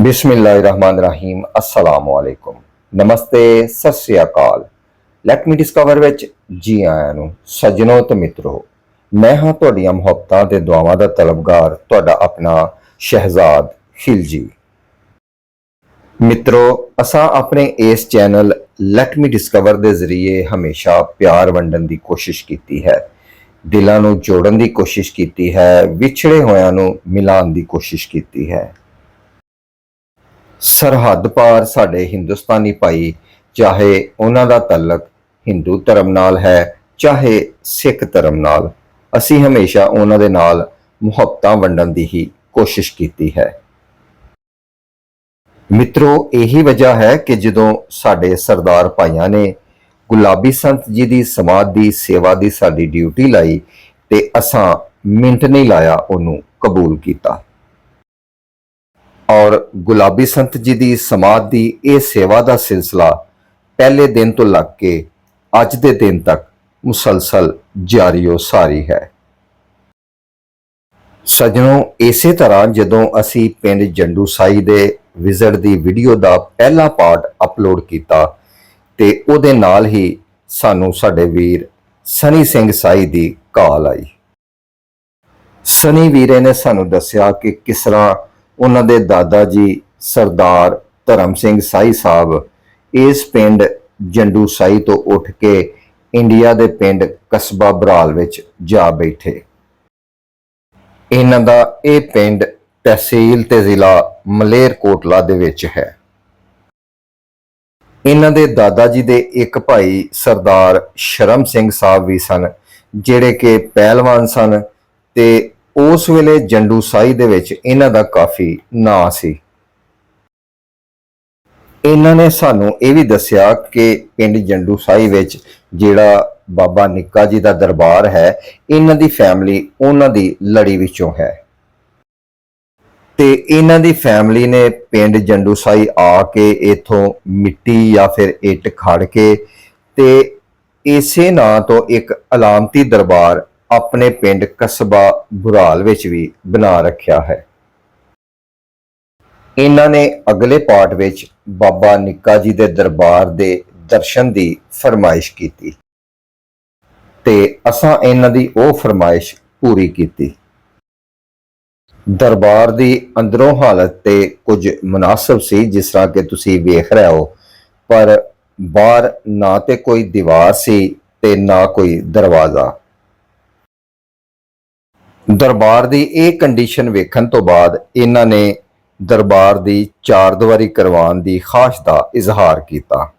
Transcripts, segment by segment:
ਬਿਸਮਿਲ੍ਲਾਹਿਰਰਹਿਮਾਨਿਰਰਹੀਮ। ਅਸਲਾਮੁ ਅਲੈਕੁਮ ਨਮਸਤੇ, ਸਤਿ ਸ੍ਰੀ ਅਕਾਲ। Light me discover ਵਿੱਚ ਜੀ ਆਇਆਂ ਨੂੰ ਸੱਜਣੋ ਤੇ ਮਿੱਤਰੋ, ਮੈਂ ਹਾਂ ਤੁਹਾਡੀਆਂ ਮੁਹੱਬਤਾਂ ਤੇ ਦੁਆਵਾਂ ਦਾ ਤਲਬਗਾਰ ਤੁਹਾਡਾ ਆਪਣਾ ਸ਼ਹਿਜ਼ਾਦ ਖਿਲਜੀ ਮਿੱਤਰੋ, ਅਸਾਂ ਆਪਣੇ ਇਸ ਚੈਨਲ ਲੈਟ ਮੀ ਡਿਸਕਵਰ ਦੇ ਜ਼ਰੀਏ ਹਮੇਸ਼ਾ ਪਿਆਰ ਵੰਡਣ ਦੀ ਕੋਸ਼ਿਸ਼ ਕੀਤੀ ਹੈ, ਦਿਲਾਂ ਨੂੰ ਜੋੜਨ ਦੀ ਕੋਸ਼ਿਸ਼ ਕੀਤੀ ਹੈ, ਵਿਛੜੇ ਹੋਇਆਂ ਨੂੰ ਮਿਲਾਉਣ ਦੀ ਕੋਸ਼ਿਸ਼ ਕੀਤੀ ਹੈ। ਸਰਹੱਦ ਪਾਰ ਸਾਡੇ ਹਿੰਦੁਸਤਾਨੀ ਭਾਈ, ਚਾਹੇ ਉਹਨਾਂ ਦਾ ਤਾਲੁਕ ਹਿੰਦੂ ਧਰਮ ਨਾਲ ਹੈ, ਚਾਹੇ ਸਿੱਖ ਧਰਮ ਨਾਲ, ਅਸੀਂ ਹਮੇਸ਼ਾ ਉਹਨਾਂ ਦੇ ਨਾਲ ਮੁਹੱਬਤਾਂ ਵੰਡਣ ਦੀ ਹੀ ਕੋਸ਼ਿਸ਼ ਕੀਤੀ ਹੈ। ਮਿੱਤਰੋ, ਇਹੀ ਵਜ੍ਹਾ ਹੈ ਕਿ ਜਦੋਂ ਸਾਡੇ ਸਰਦਾਰ ਭਾਈਆਂ ਨੇ ਗੁਲਾਬੀ ਸੰਤ ਜੀ ਦੀ ਸਮਾਧ ਦੀ ਸੇਵਾ ਦੀ ਸਾਡੀ ਡਿਊਟੀ ਲਾਈ ਤੇ ਅਸਾਂ ਮਿੰਟ ਨਹੀਂ ਲਾਇਆ ਉਹਨੂੰ ਕਬੂਲ ਕੀਤਾ। ਔਰ ਗੁਲਾਬੀ ਸੰਤ ਜੀ ਦੀ ਸਮਾਧ ਦੀ ਇਹ ਸੇਵਾ ਦਾ ਸਿਲਸਿਲਾ ਪਹਿਲੇ ਦਿਨ ਤੋਂ ਲੱਗ ਕੇ ਅੱਜ ਦੇ ਦਿਨ ਤੱਕ ਮੁਸਲਸਲ ਜਾਰੀਓ ਸਾਰੀ ਹੈ। ਸਜਣੋ, ਇਸੇ ਤਰ੍ਹਾਂ ਜਦੋਂ ਅਸੀਂ ਪਿੰਡ ਜੰਡੂ ਸਾਈ ਦੇ ਵਿਜ਼ਿਟ ਦੀ ਵੀਡੀਓ ਦਾ ਪਹਿਲਾ ਪਾਰਟ ਅਪਲੋਡ ਕੀਤਾ ਤੇ ਉਹਦੇ ਨਾਲ ਹੀ ਸਾਨੂੰ ਸਾਡੇ ਵੀਰ ਸਨੀ ਸਿੰਘ ਸਾਈ ਦੀ ਕਾਲ ਆਈ। ਸਨੀ ਵੀਰੇ ਨੇ ਸਾਨੂੰ ਦੱਸਿਆ ਕਿ ਕਿਸ ਤਰ੍ਹਾਂ ਉਹਨਾਂ ਦੇ ਦਾਦਾ ਜੀ ਸਰਦਾਰ ਧਰਮ ਸਿੰਘ ਸਾਈ ਸਾਹਿਬ ਇਸ ਪਿੰਡ ਜੰਡੂ ਸਾਈ ਤੋਂ ਉੱਠ ਕੇ ਇੰਡੀਆ ਦੇ ਪਿੰਡ ਕਸਬਾ ਬਰਾਲ ਵਿੱਚ ਜਾ ਬੈਠੇ। ਇਹਨਾਂ ਦਾ ਇਹ ਪਿੰਡ ਤਹਿਸੀਲ ਤੇ ਜ਼ਿਲ੍ਹਾ ਮਲੇਰਕੋਟਲਾ ਦੇ ਵਿੱਚ ਹੈ। ਇਹਨਾਂ ਦੇ ਦਾਦਾ ਜੀ ਦੇ ਇੱਕ ਭਾਈ ਸਰਦਾਰ ਸ਼ਰਮ ਸਿੰਘ ਸਾਹਿਬ ਵੀ ਸਨ, ਜਿਹੜੇ ਕਿ ਪਹਿਲਵਾਨ ਸਨ ਤੇ ਉਸ ਵੇਲੇ ਜੰਡੂਸਾਈ ਦੇ ਵਿੱਚ ਇਹਨਾਂ ਦਾ ਕਾਫੀ ਨਾਂ ਸੀ। ਇਹਨਾਂ ਨੇ ਸਾਨੂੰ ਇਹ ਵੀ ਦੱਸਿਆ ਕਿ ਪਿੰਡ ਜੰਡੂਸਾਈ ਵਿੱਚ ਜਿਹੜਾ ਬਾਬਾ ਨਿੱਕਾ ਜੀ ਦਾ ਦਰਬਾਰ ਹੈ, ਇਹਨਾਂ ਦੀ ਫੈਮਿਲੀ ਉਹਨਾਂ ਦੀ ਲੜੀ ਵਿੱਚੋਂ ਹੈ। ਤੇ ਇਹਨਾਂ ਦੀ ਫੈਮਿਲੀ ਨੇ ਪਿੰਡ ਜੰਡੂਸਾਈ ਆ ਕੇ ਇਥੋਂ ਮਿੱਟੀ ਜਾਂ ਫਿਰ ਇੱਟ ਖੜ ਕੇ ਤੇ ਇਸੇ ਨਾਂ ਤੋਂ ਇੱਕ ਅਲਾਮਤੀ ਦਰਬਾਰ ਆਪਣੇ ਪਿੰਡ ਕਸਬਾ ਬੁਰਾਲ ਵਿੱਚ ਵੀ ਬਣਾ ਰੱਖਿਆ ਹੈ। ਇਹਨਾਂ ਨੇ ਅਗਲੇ ਪਾਠ ਵਿੱਚ ਬਾਬਾ ਨਿੱਕਾ ਜੀ ਦੇ ਦਰਬਾਰ ਦੇ ਦਰਸ਼ਨ ਦੀ ਫਰਮਾਇਸ਼ ਕੀਤੀ ਤੇ ਅਸਾਂ ਇਹਨਾਂ ਦੀ ਉਹ ਫਰਮਾਇਸ਼ ਪੂਰੀ ਕੀਤੀ। ਦਰਬਾਰ ਦੀ ਅੰਦਰੋਂ ਹਾਲਤ ਤੇ ਕੁਝ ਮੁਨਾਸਬ ਸੀ ਜਿਸ ਤਰ੍ਹਾਂ ਕਿ ਤੁਸੀਂ ਵੇਖ ਰਹੇ ਹੋ, ਪਰ ਬਾਹਰ ਨਾ ਤੇ ਕੋਈ ਦੀਵਾਰ ਸੀ ਤੇ ਨਾ ਕੋਈ ਦਰਵਾਜ਼ਾ। ਦਰਬਾਰ ਦੀ ਇਹ ਕੰਡੀਸ਼ਨ ਵੇਖਣ ਤੋਂ ਬਾਅਦ ਇਹਨਾਂ ਨੇ ਦਰਬਾਰ ਦੀ ਚਾਰ ਦੀਵਾਰੀ ਕਰਵਾਉਣ ਦੀ ਖਾਸ਼ ਦਾ ਇਜ਼ਹਾਰ ਕੀਤਾ।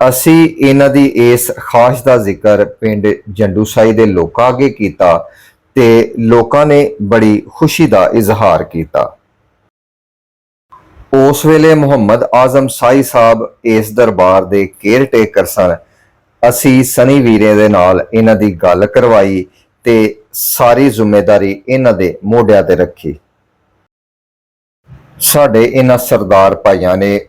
ਅਸੀਂ ਇਹਨਾਂ ਦੀ ਇਸ ਖਾਸ਼ ਦਾ ਜ਼ਿਕਰ ਪਿੰਡ ਜੰਡੂਸਾਈ ਦੇ ਲੋਕਾਂ ਅੱਗੇ ਕੀਤਾ ਤੇ ਲੋਕਾਂ ਨੇ ਬੜੀ ਖੁਸ਼ੀ ਦਾ ਇਜ਼ਹਾਰ ਕੀਤਾ। ਉਸ ਵੇਲੇ ਮੁਹੰਮਦ ਆਜ਼ਮ ਸਾਈ ਸਾਹਿਬ ਇਸ ਦਰਬਾਰ ਦੇ ਕੇਅਰ ਟੇਕਰ ਸਨ। ਅਸੀਂ ਸਨੀ ਵੀਰੇ ਦੇ ਨਾਲ ਇਹਨਾਂ ਦੀ ਗੱਲ ਕਰਵਾਈ। ਤੇ ਸਾਰੀ ਜ਼ਿੰਮੇਵਾਰੀ ਇਹਨਾਂ ਦੇ ਮੋਢਿਆਂ ਤੇ ਰੱਖੀ। ਸਾਡੇ ਇਹਨਾਂ ਸਰਦਾਰ ਭਾਈਆਂ ਨੇ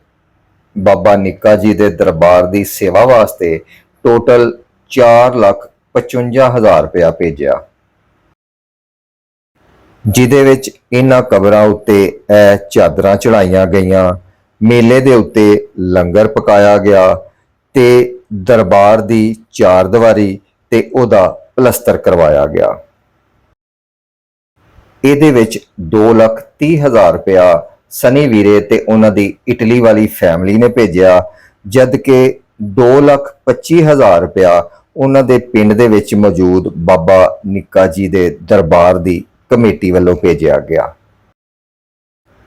ਬਾਬਾ ਨਿੱਕਾ ਜੀ ਦੇ ਦਰਬਾਰ ਦੀ ਸੇਵਾ ਵਾਸਤੇ ਟੋਟਲ 455000 ਰੁਪਇਆ ਭੇਜਿਆ। ਜਿਦੇ ਵਿੱਚ ਇਹਨਾਂ ਕਬਰਾਂ ਉੱਤੇ ਇਹ ਚਾਦਰਾਂ ਚੜਾਈਆਂ ਗਈਆਂ, ਮੇਲੇ ਦੇ ਉੱਤੇ ਲੰਗਰ ਪਕਾਇਆ ਗਿਆ ਤੇ ਦਰਬਾਰ ਦੀ ਚਾਰ ਦੀਵਾਰੀ ਤੇ ਉਹਦਾ ਪਲਸਤਰ ਕਰਵਾਇਆ ਗਿਆ। ਇਹਦੇ ਵਿੱਚ 230000 ਰੁਪਇਆ ਸਨੀ ਵੀਰੇ ਤੇ ਉਹਨਾਂ ਦੀ ਇਟਲੀ ਵਾਲੀ ਫੈਮਿਲੀ ਨੇ ਭੇਜਿਆ ਜਦ ਕਿ 225000 ਰੁਪਇਆ ਉਹਨਾਂ ਦੇ ਪਿੰਡ ਦੇ ਵਿੱਚ ਮੌਜੂਦ ਬਾਬਾ ਨਿੱਕਾ ਜੀ ਦੇ ਦਰਬਾਰ ਦੀ ਕਮੇਟੀ ਵੱਲੋਂ ਭੇਜਿਆ ਗਿਆ।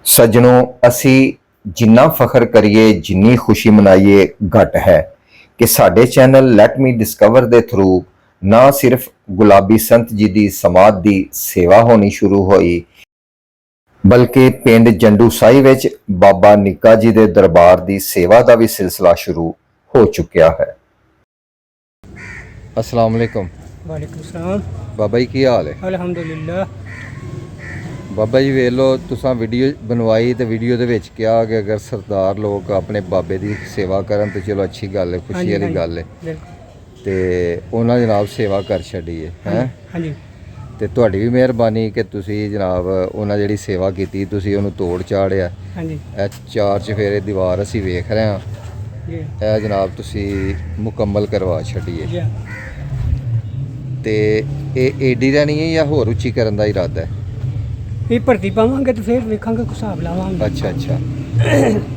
ਸੱਜਣੋ, ਅਸੀਂ ਜਿੰਨਾ ਫਖਰ ਕਰੀਏ, ਜਿੰਨੀ ਖੁਸ਼ੀ ਮਨਾਈਏ, ਘਟ ਹੈ ਕਿ ਸਾਡੇ ਚੈਨਲ ਲੈਟ ਮੀ ਡਿਸਕਵਰ ਦੇ ਥਰੂ ਨਾ ਸਿਰਫ ਗੁਲਾਬੀ ਸੰਤ ਜੀ ਦੀ ਸਮਾਧ ਦੀ ਸੇਵਾ ਹੋਣੀ ਸ਼ੁਰੂ ਹੋਈ ਬਲਕਿ ਪਿੰਡ ਜੰਡੂ ਸਾਈ ਵਿੱਚ ਬਾਬਾ ਨਿੱਕਾ ਜੀ ਦੇ ਦਰਬਾਰ ਦੀ ਸੇਵਾ ਦਾ ਵੀ ਸਿਲਸਿਲਾ ਸ਼ੁਰੂ ਹੋ ਚੁੱਕਿਆ ਹੈ। ਅਸਲਾਮ ਅਲੈਕੁਮ। ਵਾਲੇਕੁਮ ਸਲਾਮ। ਬਾਬਾ ਜੀ ਕੀ ਹਾਲ ਹੈ? ਅਲਹਮਦੁਲਿਲਾ। ਬਾਬਾ ਜੀ ਵੇਖ ਲਓ ਤੁਸੀਂ ਵੀਡੀਓ ਬਣਵਾਈ ਤੇ ਵੀਡੀਓ ਦੇ ਵਿੱਚ ਕਿਹਾ ਕਿ ਅਗਰ ਸਰਦਾਰ ਲੋਕ ਆਪਣੇ ਬਾਬੇ ਦੀ ਸੇਵਾ ਕਰਨ ਤੇ ਚਲੋ ਅੱਛੀ ਗੱਲ ਹੈ ਖੁਸ਼ੀ ਵਾਲੀ ਗੱਲ ਹੈ। ਬਿਲਕੁਲ। ਤੇ ਉਹਨਾਂ ਦੇ ਨਾਲ ਸੇਵਾ ਕਰ ਛੱਡੀਏ ਹੈ? ਹਾਂਜੀ। ਤੇ ਤੁਹਾਡੀ ਵੀ ਮਿਹਰਬਾਨੀ ਕਿ ਤੁਸੀਂ ਜਨਾਬ ਉਹਨਾਂ ਜਿਹੜੀ ਸੇਵਾ ਕੀਤੀ ਤੁਸੀਂ ਉਹਨੂੰ ਤੋੜ ਚਾੜਿਆ। ਹਾਂਜੀ। ਇਹ ਚਾਰ ਚਫੇਰੇ ਦੀਵਾਰ ਅਸੀਂ ਵੇਖ ਰਹੇ ਹਾਂ। ਜੀ। ਇਹ ਜਨਾਬ ਤੁਸੀਂ ਮੁਕੰਮਲ ਕਰਵਾ ਛੱਡੀਏ ਜੀ। ਤੇ ਇਹ ਏਡੀ ਨਹੀਂ ਹੈ ਜਾਂ ਹੋਰ ਉੱਚੀ ਕਰਨ ਦਾ ਇਰਾਦਾ ਹੈ ਇਹ ਭਰਤੀ ਪਾਵਾਂਗੇ ਤੇ ਫਿਰ ਵੇਖਾਂਗੇ ਕੁਛ ਹਿਸਾਬ ਲਾਵਾਂਗੇ। ਅੱਛਾ ਅੱਛਾ।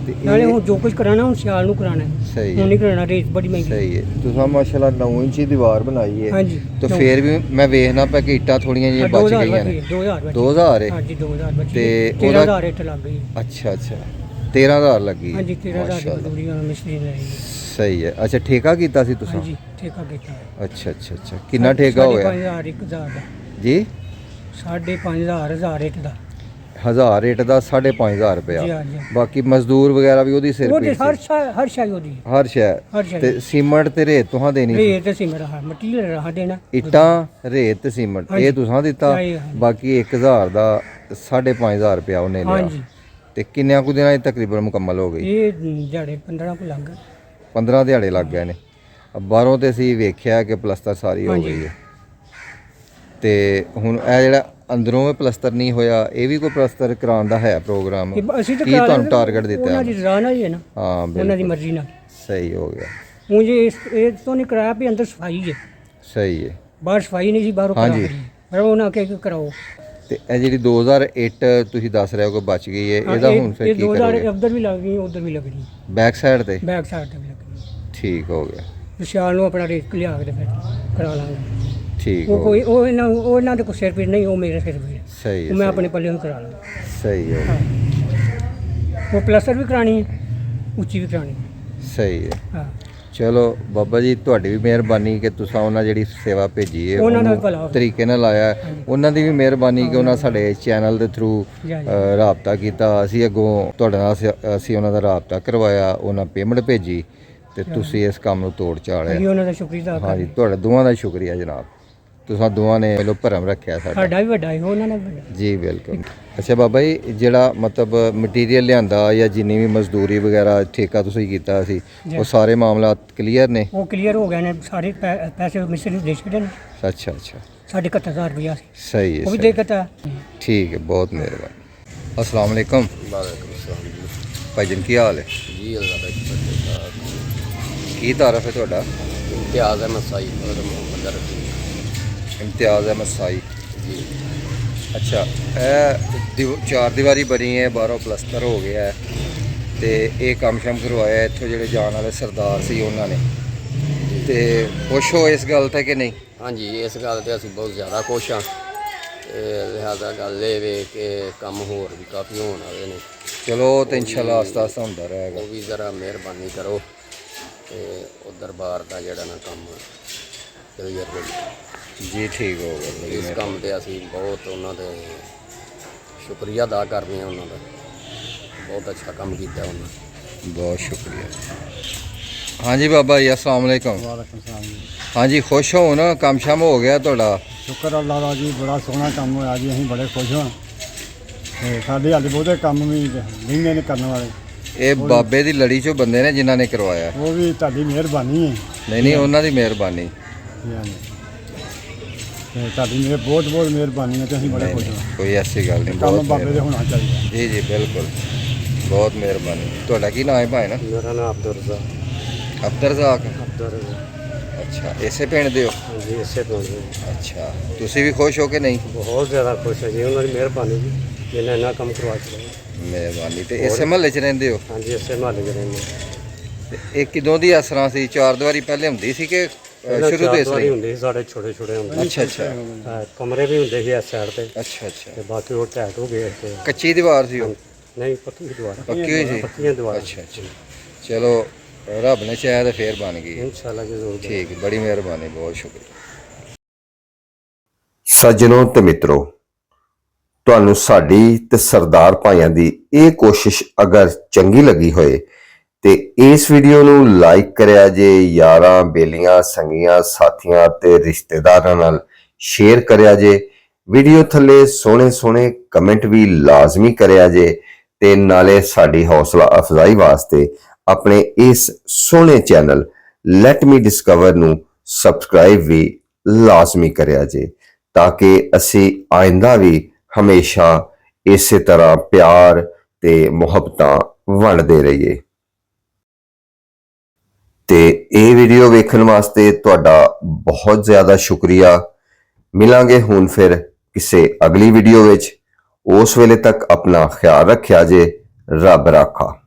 ਤੇ ਨਾਲੇ ਹੁਣ ਜੋ ਕੁਝ ਕਰਾਣਾ ਹੁਣ ਸਿਆਲ ਨੂੰ ਕਰਾਣਾ ਹੈ। ਸਹੀ ਹੁਣ ਹੈ। ਨਹੀਂ ਕਰਾਣਾ ਰੇਟ ਬੜੀ ਮਹਿੰਗੀ। ਸਹੀ ਹੈ। ਤੁਸੀਂ ਮਾਸ਼ਾਅੱਲਾ 9 ਇੰਚੀ ਦੀਵਾਰ ਬਣਾਈ ਹੈ। ਹਾਂਜੀ ਤੇ ਫੇਰ ਵੀ ਮੈਂ ਵੇਖਣਾ ਪਿਆ ਕਿ ਇੱਟਾਂ ਥੋੜੀਆਂ ਜਿਹੀਆਂ ਬਚ ਗਈਆਂ ਨੇ। 2000 ਬਚੀ 2000 ਹੈ ਹਾਂਜੀ 2000 ਬਚੀ ਤੇ ਤੇ ਉਹਦਾ- 13000 ਰੇਟ ਲੱਗ ਗਈ। ਅੱਛਾ ਅੱਛਾ। 13000 ਲੱਗੀ ਹੈ। ਹਾਂਜੀ 13000 ਦੀ ਮਾਸ਼ਾਅੱਲਾ। ਮਜ਼ਦੂਰੀ ਨਾਲ ਮਿਸਤਰੀ ਨੇ ਲਈ ਸਹੀ ਹੈ। ਅੱਛਾ ਠੇਕਾ ਕੀਤਾ ਸੀ ਤੁਸੀਂ? ਹਾਂਜੀ ਠੇਕਾ ਕੀਤਾ ਹੈ। ਅੱਛਾ ਅੱਛਾ ਅੱਛਾ। ਕਿੰਨਾ ਠੇਕਾ ਸਾਢੇ ਹੋਇਆ? ਪੰਜ ਹਜ਼ਾਰ ਇੱਕ ਹਜ਼ਾਰ ਦਾ। ਜੀ? 5500 ਹਜ਼ਾਰ ਰੇਟ ਦਾ। 1000 ਰੇਟ ਦਾ 5500 ਰੁਪਇਆ। ਜੀ ਹਾਂਜੀ ਬਾਕੀ ਮਜ਼ਦੂਰ ਵਗੈਰਾ ਵੀ ਉਹਦੀ ਸਿਰ ਉਹਦੇ ਹਰ ਸੀ। ਹਰ ਸ਼ਾਈ ਉਹਦੀ। ਹੈ, ਹਰ ਸ਼ੈ ਹਰ ਤੇ ਸੀਮੈਂਟ ਤੇ ਰੇਤ ਤੁਹਾਂ ਦੇਣੀ। ਰੇਟ ਸੀ ਮੇਰਾ ਹਾਂ ਮਟੀਰੀਅਲ ਰਹਾ ਦੇਣਾ। ਇੱਟਾਂ ਰੇਤ ਤੇ ਸੀਮੈਂਟ। ਇਹ। ਤੁਸਾਂ ਦਿੱਤਾ। ਹਾਂਜੀ, ਹਾਂਜੀ। ਬਾਕੀ 1000 ਦਾ 5500 ਰੁਪਇਆ ਉਹਨੇ ਲਿਆ। ਹਾਂਜੀ। ਤੇ ਕਿੰਨਿਆਂ ਕੁ ਦਿਨਾਂ 'ਚ ਤਕਰੀਬਨ ਮੁਕੰਮਲ ਹੋ ਗਈ? ਇਹ ਜੜੇ 15 ਕੋ ਲੱਗ ਗਏ। 15 ਦਿਹਾੜੇ ਲੱਗ ਗਏ ਨੇ। ਅ ਬਾਹਰੋਂ ਤੇ ਅਸੀਂ ਵੇਖਿਆ ਕਿ ਪਲਸਤਰ ਸਾਰੀ ਹੋ। ਗਈ ਹੈ। ਤੇ ਹੁਣ ਇਹ ਜਿਹੜਾ ਅੰਦਰੋਂ ਇਹ ਪਲਸਤਰ ਨਹੀਂ ਹੋਇਆ ਇਹ ਵੀ ਕੋਈ ਪਲਸਤਰ ਕਰਾਉਣ ਦਾ ਹੈ ਪ੍ਰੋਗਰਾਮ। ਇਹ ਅਸੀਂ ਤਾਂ ਕੀ ਤੁਹਾਨੂੰ ਟਾਰਗੇਟ ਦਿੱਤਾ ਉਹਨਾਂ ਦੀ ਰਜ਼ਾ ਨਾਲ ਹੀ ਹੈ ਨਾ ਹਾਂ ਉਹਨਾਂ ਦੀ ਮਰਜ਼ੀ ਨਾਲ। ਸਹੀ ਹੋ ਗਿਆ। ਜੇ ਇਸ ਇਹ ਤੋਂ ਨਹੀਂ ਕਰਾਇਆ ਵੀ ਅੰਦਰ ਸਫ਼ਾਈ ਹੈ। ਸਹੀ ਹੈ। ਬਾਹਰ ਸਫ਼ਾਈ ਨਹੀਂ ਸੀ ਬਾਹਰੋਂ ਹਾਂਜੀ। ਪਰ ਉਹਨਾਂ ਕਿ ਕਰਾਓ। ਤੇ ਇਹ ਜਿਹੜੀ 2008 ਤੁਸੀਂ ਦੱਸ ਰਹੇ ਹੋ ਕਿ ਬਚ ਗਈ ਹੈ ਇਹਦਾ ਇਹ- ਹੁਣ ਫਿਰ ਇਹ ਕੀ 2000 ਕਰੋਗੇ? ਉੱਧਰ ਵੀ ਲੱਗ ਗਈ ਉੱਧਰ ਵੀ ਲੱਗਣੀ ਬੈਕ ਸਾਈਡ ਤੇ? ਬੈਕ ਸਾਈਡ ਤੇ ਵੀ ਲੱਗਣੀ ਠੀਕ ਹੋ ਗਿਆ। ਵਿਸ਼ਾਲ ਨੂੰ ਆਪਣਾ ਰੇਟ ਲਿਆ ਕੇ ਫਿਰ ਕਰਾ ਲਾਂਗੇ। ਠੀਕ ਉਹ ਕੋਈ ਉਹ ਇਹਨਾਂ ਉਹ ਇਹਨਾਂ ਦੇ ਕੋਈ ਸਿਰ ਪੀੜ ਨਹੀਂ ਉਹ ਮੇਰੇ ਸਿਰ ਪੀੜ ਹੈ। ਸਹੀ ਉਹ ਹੈ ਮੈਂ ਆਪਣੇ ਪੱਲੇ ਨੂੰ ਕਰਾ ਲਾਂਗਾ ਸਹੀ ਹੋ। ਉਹ ਪਲਸਟਰ ਵੀ ਕਰਾਣੀ ਹੈ ਉੱਚੀ ਵੀ ਕਰਾਣੀ ਹੈ। ਸਹੀ ਹੈ। ਹਾਂ। ਚਲੋ ਬਾਬਾ ਜੀ ਤੁਹਾਡੀ ਵੀ ਮਿਹਰਬਾਨੀ ਕਿ ਤੁਸੀਂ ਉਹਨਾਂ ਜਿਹੜੀ ਸੇਵਾ ਭੇਜੀ ਹੈ ਉਹਨਾਂ ਦਾ ਉਹਨੂੰ ਭਲਾ ਹੋਵੇ। ਤਰੀਕੇ ਨਾਲ ਲਾਇਆ ਹੈ। ਉਹਨਾਂ ਦੀ ਵੀ ਮਿਹਰਬਾਨੀ ਕਿ ਉਹਨਾਂ ਸਾਡੇ ਚੈਨਲ ਦੇ ਥਰੂ ਜੀ। ਰਾਬਤਾ ਕੀਤਾ। ਅਸੀਂ ਅੱਗੋਂ ਤੁਹਾਡੇ ਨਾਲ ਅਸੀਂ- ਅਸੀਂ ਉਹਨਾਂ ਦਾ ਰਾਬਤਾ ਕਰਵਾਇਆ ਉਹਨਾਂ ਪੇਮੈਂਟ ਭੇਜੀ ਤੇ ਤੁਸੀਂ ਇਸ ਕੰਮ ਨੂੰ ਤੋੜ ਅਸੀਂ ਚਾੜਿਆ ਉਹਨਾਂ ਦਾ ਸ਼ੁਕਰੀਆ ਅਦਾ ਹਾਂਜੀ ਤੁਹਾਡੇ ਦੋਵਾਂ ਦਾ ਸ਼ੁਕਰੀਆ ਜਨਾਬ। ਤੁਸੀਂ ਦੋਵਾਂ ਨੇ ਮੈਨੂੰ ਭਰਮ ਰੱਖਿਆ ਸਾਡਾ। ਸਾਡਾ ਵੀ ਵੱਡਾ ਹੈ ਉਹਨਾਂ ਨਾਲ ਵੱਡਾ। ਜੀ ਬਿਲਕੁਲ। ਅੱਛਾ ਬਾਬਾ ਜੀ ਜਿਹੜਾ ਮਤਲਬ ਮਟੀਰੀਅਲ ਲਿਆਂਦਾ ਜਾਂ ਜਿੰਨੀ ਵੀ ਮਜ਼ਦੂਰੀ ਵਗੈਰਾ ਠੇਕਾ ਤੁਸੀਂ ਕੀਤਾ ਸੀ ਜੀ। ਉਹ ਸਾਰੇ ਮਾਮਲਾ ਕਲੀਅਰ ਨੇ? ਉਹ ਕਲੀਅਰ ਹੋ ਗਏ ਨੇ ਸਾਰੇ ਪੈ- ਪੈਸੇ ਮਿਸਟਰ ਨੂੰ ਦੇ ਛੱਡੇ ਨੇ। ਅੱਛਾ ਅੱਛਾ। ਸਾਢੇ 71000 ਰੁਪਇਆ ਸੀ। ਸਹੀ ਹੈ ਉਹ ਵੀ ਸਹੀ। ਦੇ ਕਤਾ ਠੀਕ ਹੈ ਬਹੁਤ ਮਿਹਰਬਾਨੀ। ਅਸਲਾਮ ਵਾਲੇਕਮ ਭਾਈਜਨ ਕੀ ਹਾਲ ਹੈ? ਜੀ ਅੱਲਾਹ ਦਾ ਸ਼ੁਕਰ ਕੀ ਤਾਰਫ ਹੈ ਤੁਹਾਡਾ? ਇਮਤਿਆਜ਼ ਅਹਿਮਦ ਸਾਈ ਔਰ ਮੁਹੰਮਦ ਰਫੀ ਇਮਤਿਆਜ਼ ਅਹਿਮਦ ਸਾਈ। ਜੀ ਅੱਛਾ ਇਹ ਚਾਰ ਦੀਵਾਰੀ ਬਣੀ ਹੈ ਬਾਹਰੋਂ ਪਲਸਤਰ ਹੋ ਗਿਆ ਹੈ ਤੇ ਇਹ ਕੰਮ ਸ਼ਮ ਕਰਵਾਇਆ ਇੱਥੋਂ ਜਿਹੜੇ ਜਾਣ ਵਾਲੇ ਸਰਦਾਰ ਸੀ ਉਹਨਾਂ ਨੇ। ਤੇ ਖੁਸ਼ ਹੋ ਇਸ ਗੱਲ ਤੇ ਕਿ ਨਹੀਂ? ਹਾਂਜੀ ਇਸ ਗੱਲ ਤੇ ਅਸੀਂ ਬਹੁਤ ਜ਼ਿਆਦਾ ਖੁਸ਼ ਹਾਂ। ਲਿਹਾਜ਼ਾ ਗੱਲ ਇਹ ਵੇ ਕਿ ਕੰਮ ਹੋਰ ਵੀ ਕਾਫੀ ਹੋਣ ਵਾਲੇ ਨੇ। ਚਲੋ ਤੇ ਇਨਸ਼ਾਅੱਲਾ ਆਸਤਾ ਆਸਤਾ ਹੁੰਦਾ ਰਹੇਗਾ। ਉਹ ਵੀ ਜ਼ਰਾ ਮਿਹਰਬਾਨੀ ਕਰੋ ਤੇ ਉਹ ਦਰਬਾਰ ਦਾ ਜਿਹੜਾ ਨਾ ਕੰਮ ਹੋ ਜਾਏ। ਜੀ ਠੀਕ ਹੋ ਗਿਆ ਇਸ ਕੰਮ ਤੇ ਅਸੀਂ ਬਹੁਤ ਉਹਨਾਂ ਦੇ ਸ਼ੁਕਰੀਆ ਅਦਾ ਕਰਦੇ ਹਾਂ ਉਹਨਾਂ ਦਾ। ਬਹੁਤ ਅੱਛਾ ਕੰਮ ਕੀਤਾ ਉਹਨਾਂ ਬਹੁਤ ਸ਼ੁਕਰੀਆ ਹਾਂਜੀ ਬਾਬਾ ਜੀ ਅਸਲਾਮ ਵਾਲੇਕਮ ਵਾਲੇਕੁਮ ਸਲਾਮ ਜੀ। ਹਾਂਜੀ ਖੁਸ਼ ਹੋ ਨਾ ਕੰਮ ਸ਼ਮ ਹੋ ਗਿਆ ਤੁਹਾਡਾ। ਸ਼ੁਕਰ ਅੱਲਾਹ ਦਾ ਜੀ ਬੜਾ ਸੋਹਣਾ ਕੰਮ ਹੋਇਆ ਜੀ ਅਸੀਂ ਬੜੇ ਖੁਸ਼ ਹਾਂ। ਤੇ ਸਾਡੇ ਹਾਲੇ ਬਹੁਤੇ ਕੰਮ ਵੀ ਰਹਿੰਦੇ ਨੇ ਕਰਨ ਵਾਲੇ। ਇਹ ਬਾਬੇ ਦੀ ਲੜੀ ਚੋਂ ਬੰਦੇ ਨੇ ਜਿਨ੍ਹਾਂ ਨੇ ਕਰਵਾਇਆ। ਉਹ ਵੀ ਤੁਹਾਡੀ ਮਿਹਰਬਾਨੀ ਹੈ। ਨਹੀਂ ਨਹੀਂ ਉਹਨਾਂ ਦੀ ਮਿਹਰਬਾਨੀ। ਹਾਂਜੀ। ਤੇ ਤੁਹਾਡੀ ਮਿਹਰ ਬਹੁਤ ਬਹੁਤ ਮਿਹਰਬਾਨੀ ਹੈ ਤੇ ਅਸੀਂ ਬੜੇ ਖੁਸ਼ ਹਾਂ। ਕੋਈ ਐਸੀ ਗੱਲ ਨਹੀਂ ਕੰਮ ਬਹੁਤ ਬਾਬੇ ਦੇ। ਹੋਣਾ ਚਾਹੀਦਾ। ਜੀ ਜੀ ਬਿਲਕੁਲ। ਬਹੁਤ ਮਿਹਰਬਾਨੀ। ਤੁਹਾਡਾ ਕੀ ਨਾਮ ਹੈ ਭਾਈ ਨਾ? ਮੇਰਾ ਨਾਮ ਅਬਦੁਰ ਰਜ਼ਾ। ਅਬਦਰ ਜ਼ਾਕ ਅਬਦੁਰ ਰਜ਼ਾ। ਅੱਛਾ ਇਸੇ ਪਿੰਡ ਦੇ ਹੋ? ਜੀ ਇਸੇ ਤੋਂ ਅੱਛਾ ਤੁਸੀਂ ਵੀ ਖੁਸ਼ ਹੋ ਕਿ ਨਹੀਂ? ਬਹੁਤ ਜ਼ਿਆਦਾ ਖੁਸ਼ ਹਾਂ ਜੀ ਉਹਨਾਂ ਦੀ ਮਿਹਰਬਾਨੀ ਜੀ ਜਿਹਨੇ ਇੰਨਾ ਕੰਮ ਕਰਵਾ ਚੁੱਕੇ ਮਿਹਰਬਾਨੀ ਤੇ ਇਸੇ ਮਹੱਲੇ 'ਚ ਰਹਿੰਦੇ ਹੋ? ਹਾਂਜੀ ਇਸੇ ਮਹੱਲੇ ਦੇ ਰਹਿੰਦੇ ਤੇ ਇਹ ਕਿਦੋਂ ਦੀ ਅਸਰਾਂ ਸੀ? ਚਾਰ ਦੀਵਾਰੀ ਪਹਿਲੇ ਹੁੰਦੀ ਸੀ ਕਿ ਸ਼ੁਰੂ ਤੋਂ ਇਸ ਲਈ? ਹੁੰਦੇ ਸੀ ਸਾਡੇ ਛੋਟੇ ਛੋਟੇ ਹੁੰਦੇ ਅੱਛਾ ਅੱਛਾ। ਹਾਂ, ਕਮਰੇ ਵੀ ਹੁੰਦੇ ਸੀ ਇਸ ਸਾਈਡ ਤੇ। ਅੱਛਾ ਅੱਛਾ। ਤੇ ਬਾਕੀ ਉਹ ਟੈਟ ਹੋ ਗਏ ਤੇ ਕੱਚੀ ਦੀਵਾਰ ਸੀ ਉਹ? ਨਹੀਂ ਪੱਕੀ ਦੁਆਰਾ ਪੱਕੀ ਹੋਈ ਸੀ? ਪੱਕੀਆਂ ਦੁਆਰਾ ਅੱਛਾ ਅੱਛਾ। ਚਲੋ ਰੱਬ ਨੇ ਚਾਹਿਆ ਤਾਂ ਫੇਰ ਬਣ ਗਈ। ਇਨਸ਼ਾਅੱਲਾ ਜ਼ਰੂਰ ਠੀਕ ਹੈ, ਬੜੀ ਮਿਹਰਬਾਨੀ ਬਹੁਤ ਸ਼ੁਕਰੀਆ। ਸੱਜਣੋ ਤੇ ਮਿੱਤਰੋ ਤੁਹਾਨੂੰ ਸਾਡੀ ਤੇ ਸਰਦਾਰ ਭਾਈਆਂ ਦੀ ਇਹ ਕੋਸ਼ਿਸ਼ ਅਗਰ ਚੰਗੀ ਲੱਗੀ ਹੋਏ ਤੇ ਇਸ ਵੀਡੀਓ ਨੂੰ ਲਾਈਕ ਕਰਿਆ ਜੇ, ਯਾਰਾਂ, ਬੇਲੀਆਂ, ਸੰਗੀਆਂ, ਸਾਥੀਆਂ ਤੇ ਰਿਸ਼ਤੇਦਾਰਾਂ ਨਾਲ ਸ਼ੇਅਰ ਕਰਿਆ ਜੇ। ਵੀਡੀਓ ਥੱਲੇ ਸੋਹਣੇ ਸੋਹਣੇ ਕਮੈਂਟ ਵੀ ਲਾਜ਼ਮੀ ਕਰਿਆ ਜੇ ਤੇ ਨਾਲੇ ਸਾਡੀ ਹੌਸਲਾ ਅਫਜ਼ਾਈ ਵਾਸਤੇ ਆਪਣੇ ਇਸ ਸੋਹਣੇ ਚੈਨਲ ਲੈਟ ਮੀ ਡਿਸਕਵਰ ਨੂੰ ਸਬਸਕ੍ਰਾਈਬ ਵੀ ਲਾਜ਼ਮੀ ਕਰਿਆ ਜੇ ਤਾਂ ਕਿ ਅਸੀਂ ਆਇੰਦਾ ਵੀ ਹਮੇਸ਼ਾ ਇਸੇ ਤਰ੍ਹਾਂ ਪਿਆਰ ਤੇ ਮੁਹੱਬਤਾਂ ਵੰਡਦੇ ਰਹੀਏ। ਤੇ ਇਹ ਵੀਡੀਓ ਵੇਖਣ ਵਾਸਤੇ ਤੁਹਾਡਾ ਬਹੁਤ ਜ਼ਿਆਦਾ ਸ਼ੁਕਰੀਆ। ਮਿਲਾਂਗੇ ਹੁਣ ਫਿਰ ਕਿਸੇ ਅਗਲੀ ਵੀਡੀਓ ਵਿੱਚ। ਉਸ ਵੇਲੇ ਤੱਕ ਆਪਣਾ ਖਿਆਲ ਰੱਖਿਆ ਜੇ, ਰੱਬ ਰਾਖਾ।